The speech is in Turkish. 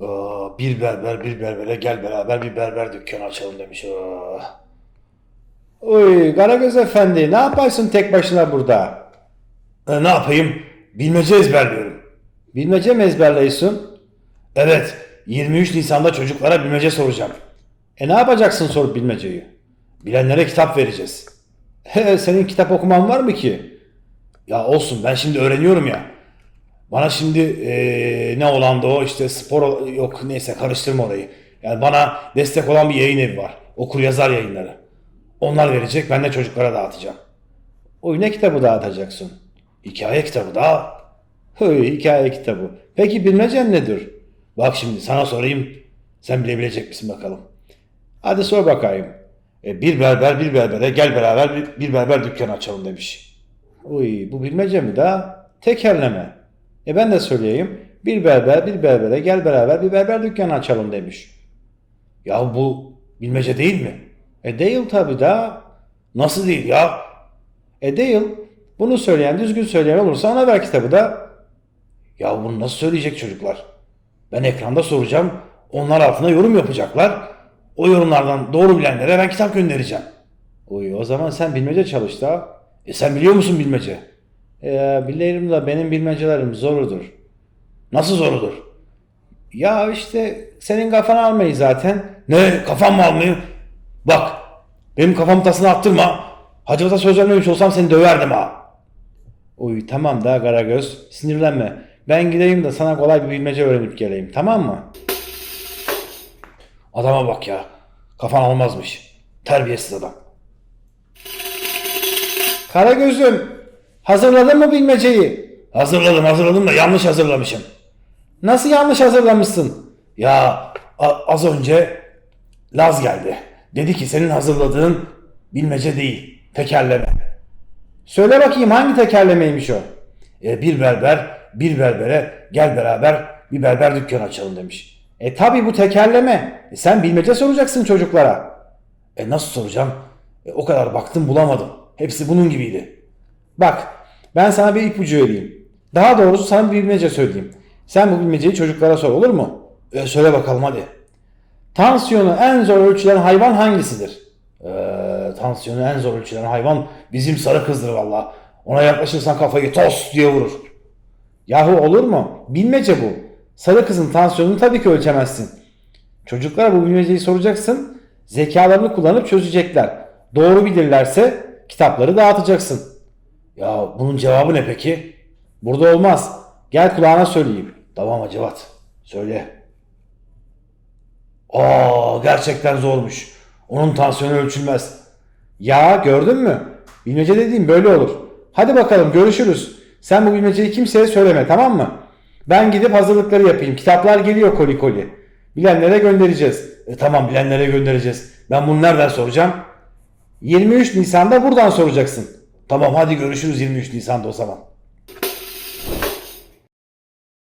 Aa, bir berber bir berbere gel beraber bir berber dükkanı açalım demiş. Aa. Oy Karagöz Efendi ne yaparsın tek başına burada? E, ne yapayım? Bilmece ezberliyorum. Bilmece mi ezberliyorsun? Evet, 23 Nisan'da çocuklara bilmece soracağım. E ne yapacaksın sorup bilmeceyi? Bilenlere kitap vereceğiz. He, senin kitap okuman var mı ki? Ya olsun ben şimdi öğreniyorum ya. Bana şimdi eee, ne olan da o işte spor yok neyse karıştırma orayı. Yani bana destek olan bir yayın evi var. Okur yazar yayınları. Onlar verecek ben de çocuklara dağıtacağım. Oy ne kitabı dağıtacaksın? Hikaye kitabı da. Hıy hikaye kitabı. Peki bilmecen nedir? Bak şimdi sana sorayım. Sen bilebilecek misin bakalım. Hadi sor bakayım. E, bir berber bir berbere gel beraber bir, bir berber dükkanı açalım demiş. Uy bu bilmece mi da? Tekerleme. E ben de söyleyeyim. Bir berber bir berbere gel beraber bir berber dükkanı açalım demiş. Ya bu bilmece değil mi? E değil tabi da. Nasıl değil ya? E değil. Bunu söyleyen düzgün söyleyen olursa ona ver kitabı da. Ya bunu nasıl söyleyecek çocuklar? Ben ekranda soracağım. Onlar altına yorum yapacaklar. O yorumlardan doğru bilenlere ben kitap göndereceğim. Uy o zaman sen bilmece çalış da. E sen biliyor musun bilmece? E, bilirim da benim bilmecelerim zorudur. Nasıl zorudur? Ya işte senin kafanı almayı zaten. Ne kafam mı almayayım? Bak benim kafamı tasına attırma. Hacıvata söz vermemiş olsam seni döverdim ha. Uy tamam da Karagöz sinirlenme. Ben gideyim de sana kolay bir bilmece öğrenip geleyim tamam mı? Adama bak ya. Kafan almazmış. Terbiyesiz adam. Karagöz'üm hazırladın mı bilmeceyi? Hazırladım hazırladım da yanlış hazırlamışım. Nasıl yanlış hazırlamışsın? Ya az önce Laz geldi. Dedi ki senin hazırladığın bilmece değil. Tekerleme. Söyle bakayım hangi tekerlemeymiş o? E, bir berber bir berbere gel beraber bir berber dükkanı açalım demiş. E tabi bu tekerleme. E, sen bilmece soracaksın çocuklara. E nasıl soracağım? E, o kadar baktım bulamadım. Hepsi bunun gibiydi. Bak ben sana bir ipucu vereyim. Daha doğrusu sana bir bilmece söyleyeyim. Sen bu bilmeceyi çocuklara sor olur mu? E, söyle bakalım hadi. Tansiyonu en zor ölçülen hayvan hangisidir? E, tansiyonu en zor ölçülen hayvan bizim sarı kızdır valla. Ona yaklaşırsan kafayı tos diye vurur. Yahu olur mu? Bilmece bu. Sarı kızın tansiyonunu tabii ki ölçemezsin. Çocuklara bu bilmeceyi soracaksın. Zekalarını kullanıp çözecekler. Doğru bilirlerse kitapları dağıtacaksın. Ya bunun cevabı ne peki? Burada olmaz. Gel kulağına söyleyeyim. Tamam Hacivat. Söyle. Aa gerçekten zormuş. Onun tansiyonu ölçülmez. Ya gördün mü? Bilmece dediğim böyle olur. Hadi bakalım görüşürüz. Sen bu bilmeceyi kimseye söyleme tamam mı? Ben gidip hazırlıkları yapayım. Kitaplar geliyor koli koli. Bilenlere göndereceğiz. E, tamam bilenlere göndereceğiz. Ben bunu nereden soracağım? 23 Nisan'da buradan soracaksın. Tamam hadi görüşürüz 23 Nisan'da o zaman.